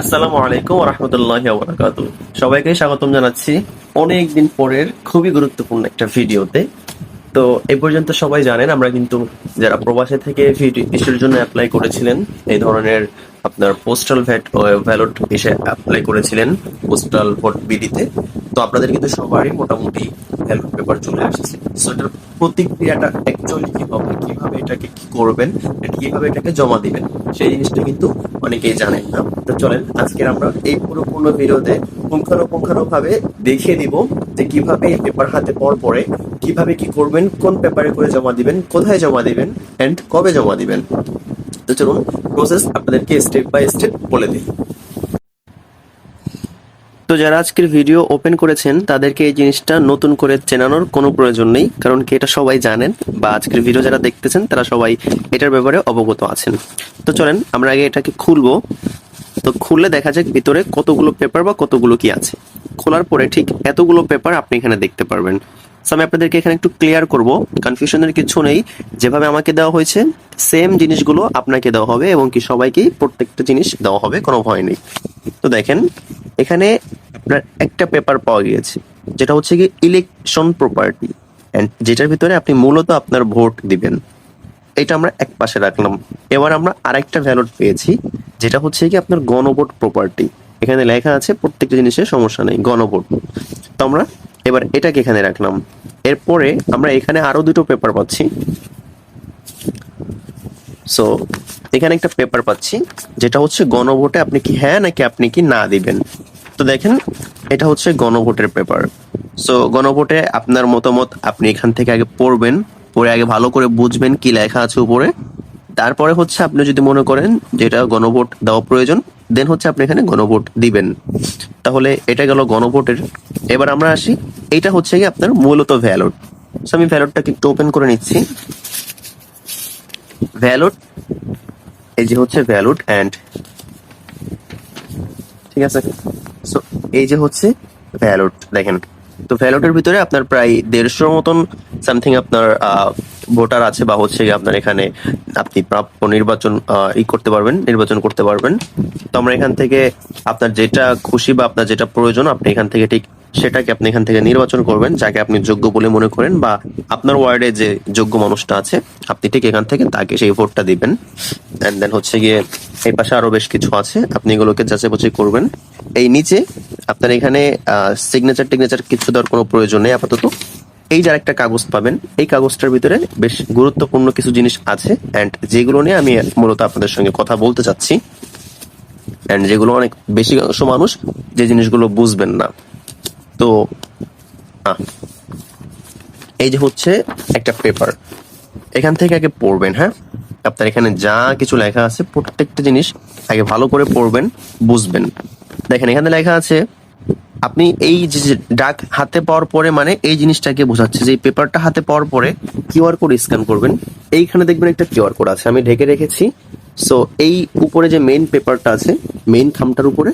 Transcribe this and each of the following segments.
আসসালামু আলাইকুম রহমতুল্লাহ সবাইকে স্বাগতম জানাচ্ছি অনেকদিন পরের খুবই গুরুত্বপূর্ণ একটা ভিডিওতে। তো এই পর্যন্ত সবাই জানেন, আমরা কিন্তু যারা প্রবাসে থেকে ভিডিওর জন্য অ্যাপ্লাই করেছিলেন, এই ধরনের আপনার পোস্টাল ভ্যাট ভ্যালট এসে অ্যাপ্লাই করেছিলেন পোস্টাল ভোট বিডিতে তো আপনাদের কিন্তু সবারই মোটামুটি ভ্যালট পেপার চলে আসছে। সো এটার প্রতিক্রিয়াটা অ্যাকচুয়ালি কি হবে? কীভাবে এটাকে কি করবেন? কীভাবে এটাকে জমা দিবেন? সেই জিনিসটা কিন্তু অনেকেই জানেন না। তো চলেন আজকে আমরা এই পুরোপূর্ণ ভিডিওতে পুঙ্খানুপুঙ্খানু ভাবে দেখিয়ে দিব যে কীভাবে এই পেপার হাতে পর পরে কীভাবে কি করবেন, কোন পেপারে করে জমা দিবেন, কোথায় জমা দিবেন এন্ড কবে জমা দিবেন। তো চলুন প্রসেস আপনাদেরকে স্টেপ বাই স্টেপ বলে দিই। তো যারা আজকের ভিডিও ওপেন করেছেন, তাদেরকে এই জিনিসটা নতুন করে চেনানোর কোনো প্রয়োজন নেই, কারণ কি এটা সবাই জানেন, বা আজকের ভিডিও যারা দেখতেছেন, তারা সবাই এটার ব্যাপারে অবগত আছেন। তো চলেন, আমরা আগে এটাকে খুলবো। তো খুললে দেখা যাক ভিতরে কতগুলো পেপার বা কতগুলো কি আছে। খোলার পরে ঠিক এতগুলো পেপার আপনি এখানে দেখতে পারবেন। So, আমি আপনাদেরকে এখানে একটু ক্লিয়ার করব। কনফিউশনের কিছু নেই। যেভাবে আমাকে দেওয়া হয়েছে সেম জিনিসগুলো আপনাকে দেওয়া হবে এবং কি সবাইকেই প্রত্যেকটা জিনিস দেওয়া হবে কোনো ভয় নেই। তো দেখেন এখানে আপনার একটা পেপার পাওয়া গিয়েছে যেটা হচ্ছে কি ইলেকশন প্রপার্টি এন্ড যেটার ভিতরে আপনি মূলত আপনার ভোট দিবেন। এটা আমরা এক পাশে রাখলাম। এবার আমরা আরেকটা ভ্যালট পেয়েছি যেটা হচ্ছে কি আপনার গণভোট প্রপার্টি এখানে লেখা আছে প্রত্যেকটা জিনিসের সমস্যা নেই গণভোট। তো আমরা এবার এটাকে এখানে রাখলাম। এরপরে আমরা এখানে আরও দুটো পেপার পাচ্ছি। সো এখানে একটা পেপার পাচ্ছি, যেটা হচ্ছে গণভোটে আপনি কি হ্যাঁ নাকি আপনি কি না দিবেন। তো দেখেন, এটা হচ্ছে গণভোটের পেপার সো গণভোটে আপনার মতামত আপনি এখান থেকে আগে পড়বেন, পড়ে আগে ভালো করে বুঝবেন কি লেখা আছে উপরে। তারপরে হচ্ছে আপনি যদি মনে করেন যে এটা গণভোট দেওয়া প্রয়োজন দেন হচ্ছে আপনি এখানে গণভোট দিবেন। তাহলে এটা গেল গণভোটের। এবার আমরা আসি এটা হচ্ছে কি আপনার মূলত ভ্যালট সো আমি ভ্যালটটাকে একটু ওপেন করে নিচ্ছি। ভ্যালট এই যে হচ্ছে ভ্যালুট অ্যান্ড ঠিক আছে? সো এই যে হচ্ছে ভ্যালুট দেখেন। তো ভ্যালুটের ভিতরে আপনার প্রায় দেড়শোর মতন সামথিং আপনার ভোটার আছে বা হচ্ছে আপনার এখানে আপনি প্রাপ্য নির্বাচন ই করতে পারবেন, নির্বাচন করতে পারবেন। তো আমরা এখান থেকে আপনার যেটা খুশি বা আপনার যেটা প্রয়োজন, আপনি এখান থেকে ঠিক সেটাকে আপনি এখান থেকে নির্বাচন করবেন, যাকে আপনি যোগ্য বলে মনে করেন বা আপনার ওয়ার্ডে যে যোগ্য মানুষটা আছে, আপনি ঠিক এখান থেকে তাকে সেই ভোটটা দিবেন। এন্ড দেন হচ্ছে গিয়ে এই পাশে আরও বেশ কিছু আছে, আপনি এগুলোকে যাচাই বাছাই করবেন। এই নিচে আপনার এখানে সিগনেচার টিগনেচার কিছু দেওয়ার কোনো প্রয়োজন নেই আপাতত। এই যে একটা কাগজ পাবেন, এই কাগজটার ভিতরে বেশ গুরুত্বপূর্ণ কিছু জিনিস আছে এন্ড যেগুলো নিয়ে আমি মূলত আপনাদের সঙ্গে কথা বলতে চাচ্ছি এন্ড যেগুলো অনেক বেশি অংশ মানুষ যে জিনিসগুলো বুঝবেন না। তো এই যে হচ্ছে একটা পেপার এখান থেকে আগে পড়বেন হ্যাঁ? আপনার এখানে যা কিছু লেখা আছে, প্রত্যেকটা জিনিস আগে ভালো করে পড়বেন, বুঝবেন। দেখেন, এখানে লেখা আছে আপনি এই যে ডাক হাতে পাওয়ার পরে মানে এই জিনিসটাকে বোঝাচ্ছে যে পেপারটা হাতে পাওয়ার পরে কিউআর কোড স্ক্যান করবেন। এইখানে দেখবেন একটা কিউআর কোড আছে, আমি ঢেকে রেখেছি। সো এই উপরে যে মেইন পেপারটা আছে মেইন থামটার উপরে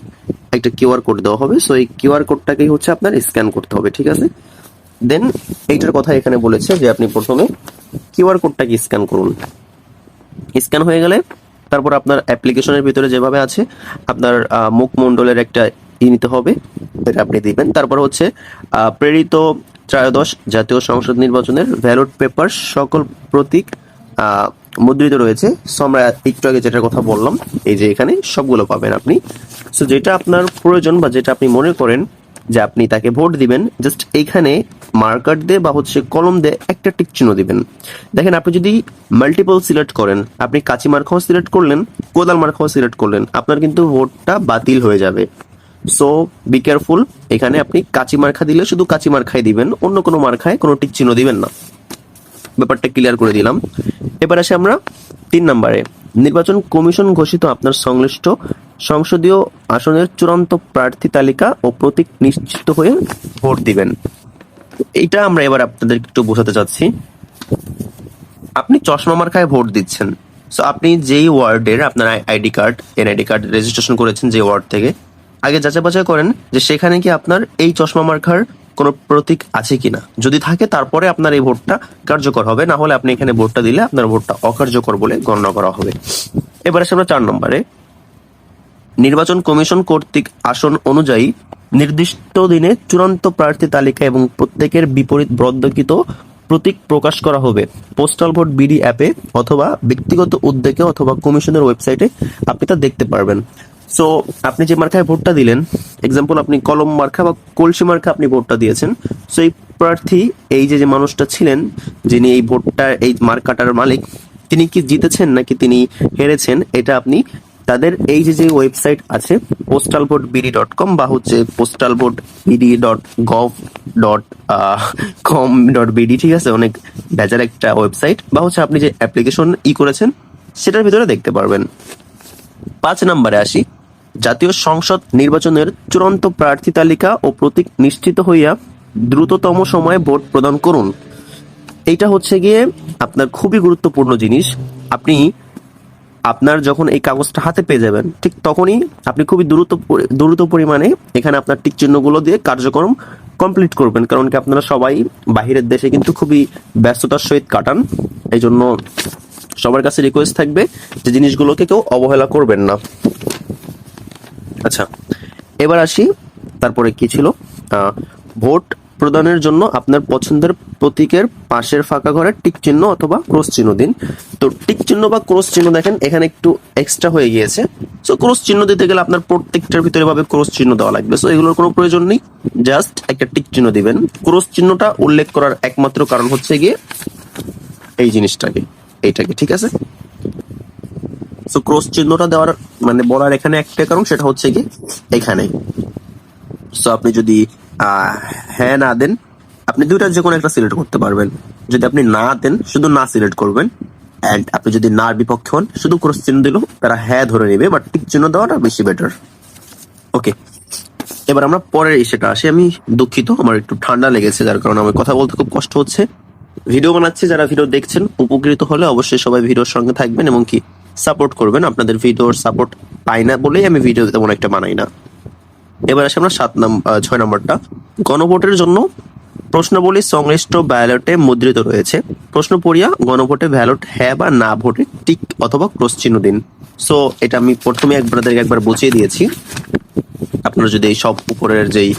একটা কিউআর কোড দেওয়া হবে। সো এই কিউআর কোডটাকেই হচ্ছে আপনার স্ক্যান করতে হবে, ঠিক আছে? দেন এইটার কথা এখানে বলেছে যে আপনি প্রথমে কিউআর কোডটাকে স্ক্যান করুন। স্ক্যান হয়ে গেলে তারপর আপনার অ্যাপ্লিকেশনের ভিতরে যেভাবে আছে, আপনার মুখমণ্ডলের একটা ই নিতে হবে এটা আপনি দিবেন। তারপর হচ্ছে প্রেরিত ত্রয়োদশ জাতীয় সংসদ নির্বাচনের ব্যালট পেপার সকল প্রতীক মুদ্রিত রয়েছে। সো আমরা একটু আগে যেটার কথা বললাম, এই যে এখানে সবগুলো পাবেন আপনি। সো যেটা আপনার প্রয়োজন বা যেটা আপনি মনে করেন যে আপনি তাকে ভোট দিবেন জাস্ট এইখানে মার্কার দিয়ে বা হচ্ছে কলম দিয়ে একটা টিক চিহ্ন দিবেন। দেখেন, আপনি যদি মাল্টিপল সিলেক্ট করেন, আপনি কাঁচি মার্কাও সিলেক্ট করলেন, কোদাল মার্কাও সিলেক্ট করলেন, আপনার কিন্তু ভোটটা বাতিল হয়ে যাবে। সো বি কেয়ারফুল এখানে আপনি কাঁচি মার্কা দিলে শুধু কাঁচি মার্কাই দিবেন, অন্য কোনো মার্কায় কোনো টিক চিহ্ন দিবেন না। ব্যাপারটা ক্লিয়ার করে দিলাম। এবার আসে আমরা তিন নম্বরে। নির্বাচন কমিশন ঘোষিত আপনার সংশ্লিষ্ট সংসদীয় আসনের চূড়ান্ত প্রার্থী তালিকা ও প্রতীক নিশ্চিত হয়ে ভোট দিবেন। এইটা আমরা এবার আপনাদের একটু বোঝাতে চাচ্ছি। আপনি চশমা মার্কায় ভোট দিচ্ছেন। সো আপনি যেই ওয়ার্ডের আপনার ID card, NID card registration করেছেন যে ওয়ার্ড থেকে আগে যাচাই বাছাই করেন যে সেখানে কি আপনার এই চশমা মার্কার কোনো প্রতীক আছে কিনা। যদি থাকে, তারপরে আপনার এই ভোটটা কার্যকর হবে। না হলে আপনি এখানে ভোটটা দিলে আপনার ভোটটা অকার্যকর বলে গণনা করা হবে। এবার আমরা চার নম্বরে। নির্বাচন কমিশন কর্তৃক আসন অনুযায়ী নির্দিষ্ট দিনে চূড়ান্ত প্রার্থী তালিকা এবং প্রত্যেকের বিপরীত বরাদ্দকৃত প্রতীক প্রকাশ করা হবে। পোস্টাল ভোট বিডি অ্যাপে অথবা ব্যক্তিগত উদ্যোগে অথবা কমিশনের ওয়েবসাইটে আপনি তা দেখতে পারবেন। সো আপনি যে মার্কায় ভোটটা দিলেন এক্সাম্পল আপনি কলম মার্কা বা কলসি মার্কা আপনি ভোটটা দিয়েছেন সো এই প্রার্থী, এই যে যে মানুষটা ছিলেন, যিনি এই ভোটটা, এই মার্কাটার মালিক, তিনি কি জিতেছেন নাকি তিনি হেরেছেন, এটা আপনি তাদের এই যে যে ওয়েবসাইট আছে postal vote BD dot com বা হচ্ছে postal vote BD dot gov dot com dot BD ঠিক আছে? অনেক বেজার একটা ওয়েবসাইট বা হচ্ছে আপনি যে অ্যাপ্লিকেশন ই করেছেন, সেটার ভিতরে দেখতে পারবেন। পাঁচ নম্বরে আসি। জাতীয় সংসদ নির্বাচনের চূড়ান্ত প্রার্থী তালিকা ও প্রতীক নিশ্চিত হইয়া দ্রুততম সময়ে ভোট প্রদান করুন। এইটা হচ্ছে গিয়ে আপনার খুবই গুরুত্বপূর্ণ জিনিস। আপনি, আপনার যখন এই কাগজটা হাতে পেয়ে যাবেন, ঠিক তখনই আপনি খুবই দ্রুত দ্রুত পরিমাণে এখানে আপনার টিক চিহ্নগুলো দিয়ে কার্যক্রম কমপ্লিট করবেন। কারণ কি আপনারা সবাই বাহিরের দেশে কিন্তু খুবই ব্যস্ততার সহিত কাটান। এই জন্য সবার কাছে রিকোয়েস্ট থাকবে যে জিনিসগুলোকে কেউ অবহেলা করবেন না। আচ্ছা এবার আসি, তারপরে কি ছিল? ভোট প্রদানের জন্য আপনার পছন্দের প্রতীকের পাশের ফাঁকা ঘরে টিক চিহ্ন অথবা ক্রস চিহ্ন দিন। তো টিক চিহ্ন বা ক্রস চিহ্ন দেখেন, এখানে একটু এক্সট্রা হয়ে গিয়েছে। সো ক্রস চিহ্ন দিতে গেলে আপনার প্রত্যেকটার ভিতরে ভাবে ক্রস চিহ্ন দেওয়া লাগবে। সো এগুলোর কোনো প্রয়োজন নেই জাস্ট একটা টিক চিহ্ন দিবেন। ক্রস চিহ্নটা উল্লেখ করার একমাত্র কারণ হচ্ছে গিয়ে এই জিনিসটাকে, এইটাকে, ঠিক আছে? সো ক্রস চিহ্নটা দেওয়ার মানে বলার এখানে একটা কারণ, সেটা হচ্ছে কি, এখানে। সো আপনি যদি হ্যাঁ না দেন, আপনি দুইটা যে কোনো একটা সিলেক্ট করতে পারবেন। যদি আপনি না দেন, শুধু না সিলেক্ট করবেন অ্যান্ড আপনি যদি নার বিপক্ষে হন, শুধু ক্রস চিহ্ন দিলেও তারা হ্যাঁ ধরে নেবে বাট টিক চিহ্ন দেওয়াটা বেশি বেটার ওকে এবার আমরা পরের ইস্যুটা আসি। আমি দুঃখিত, আমার একটু ঠান্ডা লেগেছে, যার কারণে আমার কথা বলতে খুব কষ্ট হচ্ছে। ভিডিও বানাচ্ছি, যারা ভিডিও দেখছেন, উপকৃত হলে অবশ্যই সবাই ভিডিওর সঙ্গে থাকবেন, এবং কি সাপোর্ট করবেন, আপনাদের ভিডিওর সাপোর্ট পাই না বলেই আমি ভিডিও তেমন একটা বানাই না। এবার আসি আমরা সাত নম্বর ছয় নম্বরটা। গণভোটের জন্য প্রশ্নাবলী সংশ্লিষ্ট ব্যালটে মুদ্রিত রয়েছে। প্রশ্ন পড়িয়া, গণভোটে ব্যালট হ্যাঁ বা না ভোটে টিক অথবা ক্রস চিহ্ন দিন। সো এটা আমি প্রথমে একবারদেরকে একবার বুঝিয়ে দিয়েছি। আপনার যদি এই সব উপরের যেই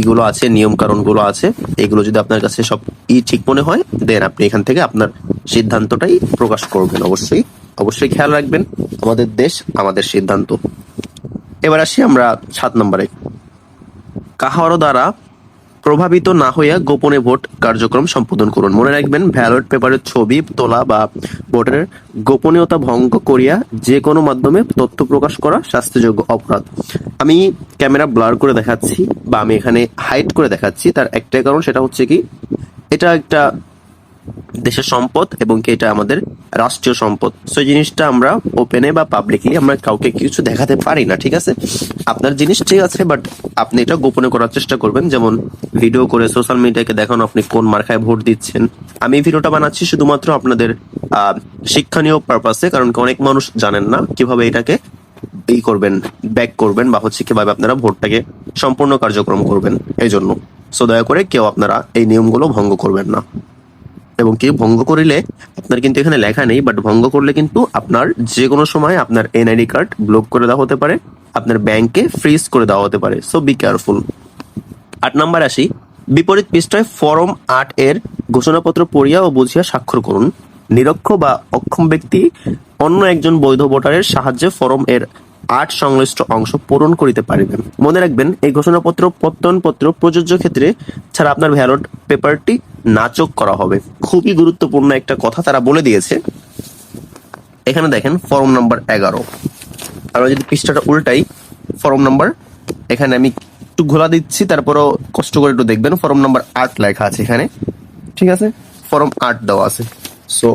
ইগুলো আছে নিয়ম কারণগুলো আছে, এগুলো যদি আপনার কাছে সব ই ঠিক মনে হয় দেন আপনি এখান থেকে আপনার সিদ্ধান্তটাই প্রকাশ করবেন অবশ্যই। অবশ্যই খেয়াল রাখবেন, আমাদের দেশ, আমাদের সিদ্ধান্ত। এবার আসি আমরা সাত নম্বরে। কাহারও দ্বারা প্রভাবিত না হইয়া গোপনে ভোট কার্যক্রম সম্পাদন করুন। মনে রাখবেন, ব্যালট পেপারের ছবি, তোলা বা ভোটের গোপনীয়তা ভঙ্গ করিয়া যে কোনো মাধ্যমে তথ্য প্রকাশ করা শাস্তিযোগ্য অপরাধ। আমি ক্যামেরা ব্লার করে দেখাচ্ছি বা আমি এখানে হাইট করে দেখাচ্ছি, তার একটাই কারণ সেটা হচ্ছে কি, এটা একটা দেশের সম্পদ এবং কি এটা আমাদের রাষ্ট্রীয় সম্পদ। সেই জিনিসটা আমরা ওপেনে বা পাবলিকলি আমরা কাউকে কিছু দেখাতে পারি না, ঠিক আছে? আপনার জিনিস ঠিক আছে বাট আপনি এটা গোপনে করার চেষ্টা করবেন। যেমন ভিডিও করে সোশ্যাল মিডিয়াকে দেখানো, আপনি কোন মার্কায় ভোট দিচ্ছেন। আমি এই ভিডিওটা বানাচ্ছি শুধুমাত্র আপনাদের শিক্ষণীয় পারপাসে কারণ অনেক মানুষ জানেন না কীভাবে এটাকে ই করবেন ব্যাক করবেন, বা হচ্ছে কীভাবে আপনারা ভোটটাকে সম্পূর্ণ কার্যক্রম করবেন এই জন্য সো দয়া করে কেউ আপনারা এই নিয়মগুলো ভঙ্গ করবেন না। এবং কি ভঙ্গ করিলে আপনার কিন্তু এখানে লেখা নেই বাট ভঙ্গ করলে কিন্তু আপনার যে কোনো সময় আপনার এনআইডি কার্ড ব্লক করে দেওয়া হতে পারে, আপনার ব্যাংকে ফ্রিজ করে দেওয়া হতে পারে সো বি কেয়ারফুল আট নম্বর আসি, বিপরীত পৃষ্ঠায় ফরম আট এর ঘোষণাপত্র পড়িয়া ও বুঝিয়া স্বাক্ষর করুন। নিরক্ষ বা অক্ষম ব্যক্তি অন্য একজন বৈধ ভোটারের সাহায্যে ফরম এর আট সংশ্লিষ্ট অংশ পূরণ করিতে পারিবেন। মনে রাখবেন, এই ঘোষণাপত্র, প্রত্যয়নপত্র, প্রযোজ্য ক্ষেত্রে ছাড়া আপনার ভ্যালট পেপারটি নাচক করা হবে। খুবই গুরুত্বপূর্ণ একটা কথা তারা বলে দিয়েছে। এখানে দেখেন, ফর্ম নাম্বার এগারো। আমরা যদি পৃষ্ঠাটা উল্টাই, ফর্ম নাম্বার, এখানে আমি একটু ঘোলা দিচ্ছি, তারপরও কষ্ট করে একটু দেখবেন, ফর্ম নাম্বার আট লেখা আছে এখানে। ঠিক আছে? ফর্ম আট দেওয়া আছে। সো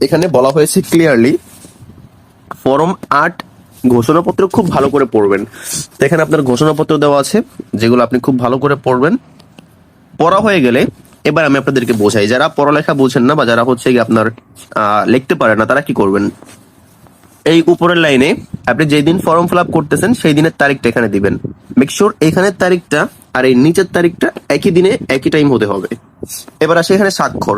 এখানে বলা হয়েছে ক্লিয়ারলি ফর্ম আট ঘোষণাপত্র খুব ভালো করে পড়বেন। এখানে আপনার ঘোষণাপত্র দেওয়া আছে, যেগুলো আপনি খুব ভালো করে পড়বেন। পড়া হয়ে গেলে এবার আমি আপনাদেরকে বোঝাই। যারা পড়ালেখা বোঝেন না বা যারা হচ্ছে আপনার লিখতে পারে না, তারা কি করবেন? এই উপরের লাইনে আপনি যেই দিন ফর্ম ফিল আপ করতেছেন, সেই দিনের তারিখটা এখানে দিবেন। মেক শিওর এখানের তারিখটা আর এই নিচের তারিখটা একই দিনে, একই টাইম হতে হবে। এবার আসে এখানে স্বাক্ষর।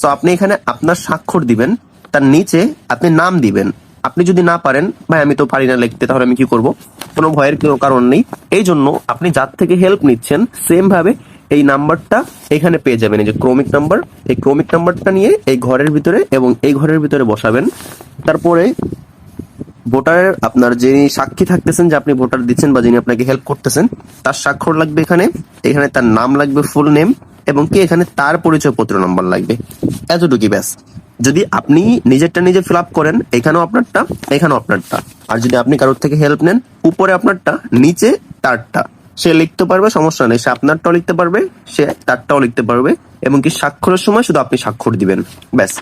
তো আপনি এখানে আপনার স্বাক্ষর দিবেন, তার নিচে আপনি নাম দিবেন। আপনি যদি না পারেন, ভাই, আমি তো পারি না লিখতে, তাহলে আমি কি করব? কোনো ভয়ের কোনো কারণ নেই। এই জন্য আপনি যার থেকে হেল্প নিচ্ছেন সেম ভাবে এই নাম্বারটা এখানে পেয়ে যাবেন। এই যে ক্রমিক নাম্বার, এই ক্রমিক নাম্বারটা নিয়ে এই ঘরের ভিতরে এবং এই ঘরের ভিতরে বসাবেন। তারপরে ভোটারের আপনার যিনি সাক্ষী থাকতেছেন, যে আপনি ভোটার দিচ্ছেন বা যিনি আপনাকে হেল্প করতেছেন, তার স্বাক্ষর লাগবে এখানে। এখানে তার নাম লাগবে ফুল নেম এবং কি এখানে তার পরিচয় পত্র নাম্বার লাগবে। এতটুকুই ব্যাস। যদি আপনি নিজেরটা নিজে ফিল আপ করেন, এখানেও আপনারটা এখানেও আপনারটা। আর যদি আপনি কারোর থেকে হেল্প নেন, উপরে আপনারটা, নিচে তারটা। সে লিখতে পারবে, সমস্যা নেই। সে আপনারটাও লিখতে পারবে, সে তারটাও লিখতে পারবে এবং কি স্বাক্ষরের সময় শুধু আপনি স্বাক্ষর দিবেন। ব্যাস।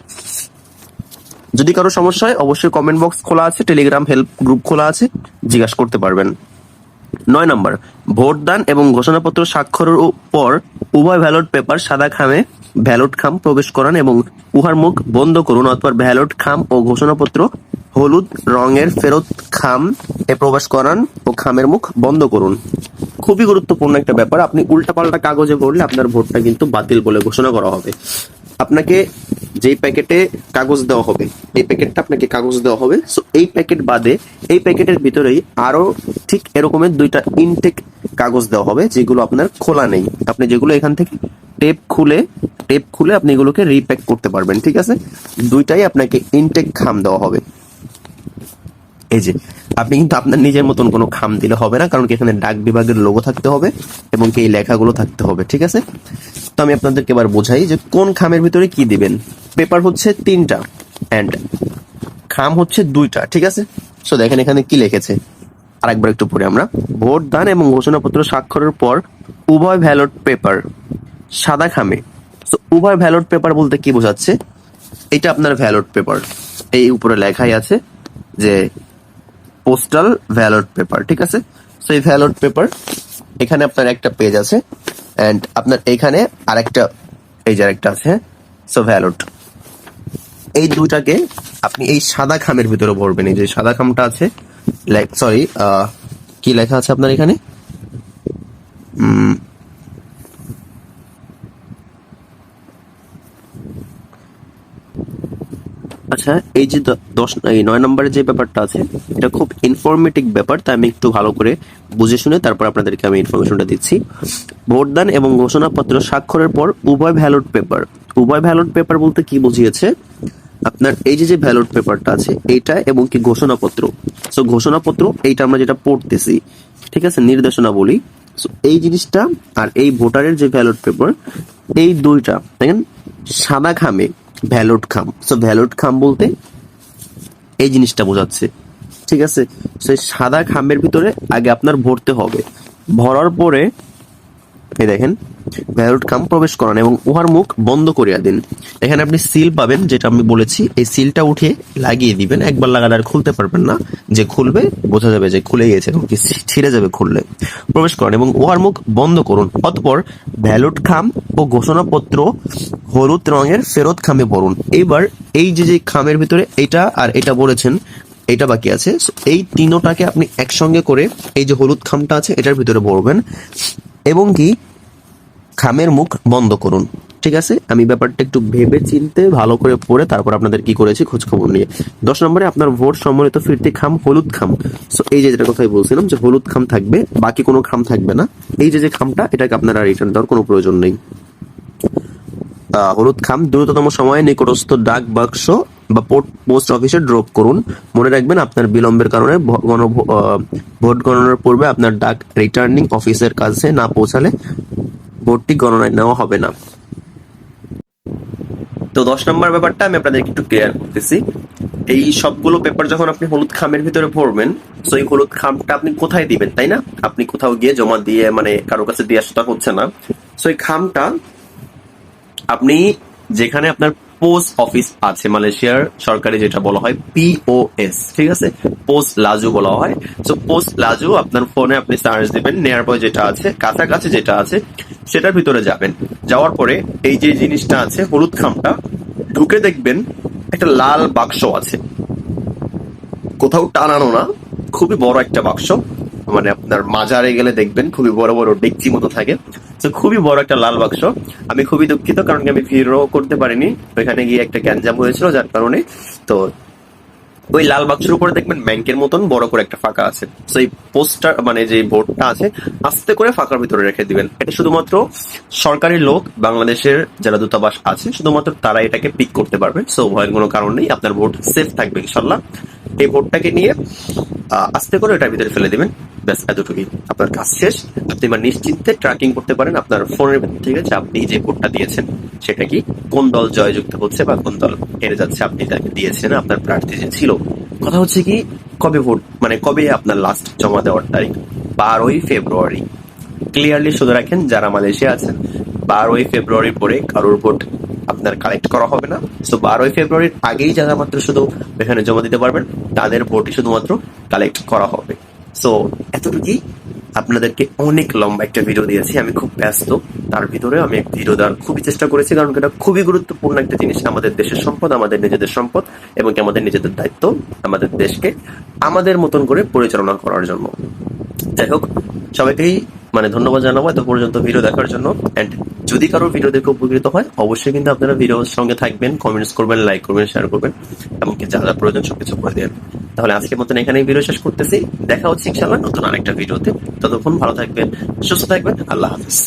যদি কারও সমস্যা হয়, অবশ্যই কমেন্ট বক্স খোলা আছে টেলিগ্রাম হেল্প গ্রুপ খোলা আছে, জিজ্ঞাসা করতে পারবেন। নয় নম্বর ভোটদান এবং ঘোষণাপত্র স্বাক্ষরের পর উভয় ব্যালট পেপার সাদা খামে ব্যালট খাম প্রবেশ করান এবং উহার মুখ বন্ধ করুন অথবা ব্যালট খাম ও ঘোষণাপত্র, হলুদ রঙের ফেরত খাম এ প্রবেশ করান ও খামের মুখ বন্ধ করুন। খুবই গুরুত্বপূর্ণ একটা ব্যাপার, আপনি উল্টাপাল্টা কাগজে করলে আপনার ভোটটা কিন্তু বাতিল বলে ঘোষণা করা হবে। আপনাকে যেই প্যাকেটে কাগজ দেওয়া হবে, এই প্যাকেটটা আপনাকে কাগজ দেওয়া হবে সো এই প্যাকেট বাদে এই প্যাকেটের ভিতরেই আরও ঠিক এরকমের দুইটা ইনটেক কাগজ দেওয়া হবে, যেগুলো আপনার খোলা নেই। আপনি যেগুলো এখান থেকে টেপ খুলে টেপ খুলে আপনি এগুলোকে রিপ্যাক করতে পারবেন, ঠিক আছে? দুইটাই আপনাকে ইনটেক খাম দেওয়া হবে। এই যে, আপনি কিন্তু আপনার নিজের মতন কোনো খাম দিলে হবে না, কারণ কি এখানে ডাক বিভাগের লোগো থাকতে হবে এবং কি এই লেখাগুলো থাকতে হবে, ঠিক আছে? তো আমি আপনাদেরকে এবার বোঝাই যে কোন খামের ভিতরে কি দিবেন। পেপার হচ্ছে তিনটা অ্যান্ড খাম হচ্ছে দুইটা, ঠিক আছে? সো দেখেন এখানে কি লিখেছে। আরেকবার একটু পড়ে আমরা। ভোট দান এবং ঘোষণাপত্র স্বাক্ষরের পর উভয় ব্যালট পেপার সাদা খামে। তো উভয় ব্যালট পেপার বলতে কি বোঝাচ্ছে? এটা আপনার ব্যালট পেপার এই উপরে লেখাই আছে যে পোস্টাল ভ্যালট পেপার ঠিক আছে? সো এই ভ্যালট পেপার এখানে আপনার একটা পেজ আছে অ্যান্ড আপনার এখানে আরেকটা যে আরেকটা আছে সো ভ্যালট এই দুটাকে আপনি এই সাদা খামের ভিতরে ভরবেন। এই যে সাদা খামটা আছে সরি কি লেখা আছে আপনার এখানে? আচ্ছা এই যে দশ, এই নয় নম্বরের যে ব্যাপারটা আছে, এটা খুব ইনফরমেটিভ ব্যাপার, তাই আমি একটু ভালো করে বুঝে শুনে তারপর আপনাদেরকে আমি ইনফরমেশনটা দিচ্ছি। ভোটদান এবং ঘোষণাপত্র স্বাক্ষরের পর উভয় ভ্যালট পেপার উভয় ভ্যালট পেপার বলতে কি বুঝিয়েছে? আপনার এই যে যে ভ্যালট পেপারটা আছে, এইটা এবং কি ঘোষণাপত্র। সো ঘোষণাপত্র, এইটা আমরা যেটা পড়তেছি, ঠিক আছে, নির্দেশনা বলি। সো এই জিনিসটা আর এই ভোটারের যে ব্যালট পেপার এই দুইটা, দেখেন, সাদা খামে ভ্যালট খাম। সো ভ্যালুড খাম বলতে এই জিনিসটা বোঝাচ্ছে। ঠিক আছে? সেই সাদা খামের ভিতরে আগে আপনার ভরতে হবে। ভরার পরে এই দেখেন, ভ্যালট খাম প্রবেশ করান এবং উহার মুখ বন্ধ করিয়া দিন। এখানে আপনি সিল পাবেন, যেটা আমি বলেছি, এই সিলটা উঠে লাগিয়ে দিবেন। একবার লাগালে আর খুলতে পারবেন না। যে খুলবে, বোঝা যাবে যে খুলে গেছে এবং কি ছিঁড়ে যাবে খুললে। প্রবেশ করান এবং উহার মুখ বন্ধ করুন। অতপর ভ্যালট খাম ও ঘোষণাপত্র হলুদ রঙের ফেরত খামে পড়ুন। এইবার এই যে যে খামের ভিতরে এটা আর এটা বলেছেন, এটা বাকি আছে। এই তিনোটাকে আপনি একসঙ্গে করে এই যে হলুদ খামটা আছে, এটার ভিতরে ভরবেন এবং কি খামের মুখ বন্ধ করুন। ঠিক আছে? আমি ব্যাপারটা একটু ভেবে চিনতে ভালো করে পড়ে তারপর আপনাদের কি করেছি খোঁজ খবর নিয়ে। দশ নম্বরে আপনার ভোট সম্মিলিত ফিরতি খাম হলুদ খাম। সো এই যে যেটা কথাই বলছিলাম যে হলুদ খাম থাকবে, বাকি কোনো খাম থাকবে না। এই যে যে খামটা, এটাকে আপনারা রিটার্ন দেওয়ার কোনো প্রয়োজন নেই। হলুদ খাম দ্রুততম সময়ে নিকটস্থ ডাক বাক্স বা পোস্ট অফিসে ড্রপ করুন। মনে রাখবেন আপনার বিলম্বের কারণে ভোট গণনার পূর্বে আপনার ডাক রিটার্নিং অফিসের কাছে না পৌঁছালে ভোটটি গণনায় নেওয়া হবে না। তো দশ নম্বর ব্যাপারটা আমি আপনাদেরকে একটু ক্লিয়ার করতেছি। এই সবগুলো পেপার যখন আপনি হলুদ খামের ভিতরে ভরবেন তো এই হলুদ খামটা আপনি কোথায় দিবেন, তাই না? আপনি কোথাও গিয়ে জমা দিয়ে মানে কারও কাছে দিয়ে আসতে হচ্ছে না। তো এই খামটা আপনি যেখানে আপনার পোস্ট অফিস আছে মালয়েশিয়ার সরকারি যেটা বলা হয় পিওএস ঠিক আছে? পোস্ট লাজু বলা হয়। তো পোস্ট লাজু আপনার ফোনে আপনি সার্চ দিবেন নিয়ার বয় যেটা আছে, কাছাকাছি যেটা আছে, সেটার ভিতরে যাবেন। যাওয়ার পরে এই যে জিনিসটা আছে, হলুদ খামটা, ঢুকে দেখবেন একটা লাল বাক্স আছে। কোথাও টানানো না, খুবই বড় একটা বাক্স। মানে আপনার মাজারে গেলে দেখবেন খুবই বড় বড় ডেকচি মতো থাকে। তো খুবই বড় একটা লাল বাক্স। আমি খুবই দুঃখিত কারণ আমি ভিড়ও করতে পারিনি। ওইখানে গিয়ে একটা গ্যাঞ্জাম হয়েছিল, যার কারণে তো ওই লাল বাক্সের উপরে দেখবেন ব্যাংকের মতন বড় করে একটা ফাঁকা আছে। তো এই পোস্টার মানে যে বোর্ডটা আছে, আস্তে করে ফাঁকার ভিতরে রেখে দিবেন। এটা শুধুমাত্র সরকারি লোক, বাংলাদেশের যারা দূতাবাস আছে, শুধুমাত্র তারা এটাকে পিক করতে পারবে। সো ভয়ের কোনো কারণ নেই, আপনার ভোট সেফ থাকবে ইনশাল্লাহ। এই ভোটটাকে নিয়ে আস্তে করে এটার ভিতরে ফেলে দিবেন। ব্যাস, এতটুকুই। আপনার কাজ শেষ। আপনি এবার নিশ্চিন্তে ট্র্যাকিং করতে পারেন আপনার ফোনের ভিতর থেকে যে আপনি যে ভোটটা দিয়েছেন, সেটা কি কোন দল জয়যুক্ত হচ্ছে বা কোন দল হেরে যাচ্ছে আপনি তাকে দিয়েছেন, আপনার প্রার্থী যে ছিল। কথা হচ্ছে কি, কবে ভোট মানে কবে আপনার লাস্ট জমা দেওয়ার তারিখ? বারোই ফেব্রুয়ারি। ক্লিয়ারলি শুধু রাখেন, যারা মালয়েশিয়া আছেন, বারোই ফেব্রুয়ারির পরে কারোর ভোট আপনার কালেক্ট করা হবে না। সো বারোই ফেব্রুয়ারির আগেই যারা মাত্র শুধু এখানে জমা দিতে পারবেন। তাদের ভোটই শুধুমাত্র কালেক্ট করা হবে। সো এতটুকুই। আপনাদেরকে অনেক লম্বা একটা ভিডিও দিয়েছি। আমি খুব ব্যস্ত। তার ভিতরে আমি ভিডিও দেওয়ার খুবই চেষ্টা করেছি, কারণ এটা খুবই গুরুত্বপূর্ণ একটা জিনিস। আমাদের দেশের সম্পদ, আমাদের নিজেদের সম্পদ, এবং আমাদের নিজেদের দায়িত্ব আমাদের দেশকে আমাদের মতন করে পরিচালনা করার জন্য। যাই হোক, সবাইকেই মানে ধন্যবাদ জানাব। এত পর্যন্ত ভিডিও দেখার জন্য। এন্ড যদি কারও ভিডিও দেখে উপকৃত হয়, অবশ্যই কিন্তু আপনারা ভিডিওর সঙ্গে থাকবেন কমেন্টস করবেন লাইক করবেন শেয়ার করবেন, এমনকি যা যা প্রয়োজন সবকিছু করে দেবেন। তাহলে আজকের মতন এখানেই ভিডিও শেষ করতেছি। দেখা হচ্ছে ইনশাল্লাহ নতুন আরেকটা ভিডিওতে ততক্ষণ ভালো থাকবেন, সুস্থ থাকবেন, আল্লাহ হাফিজ।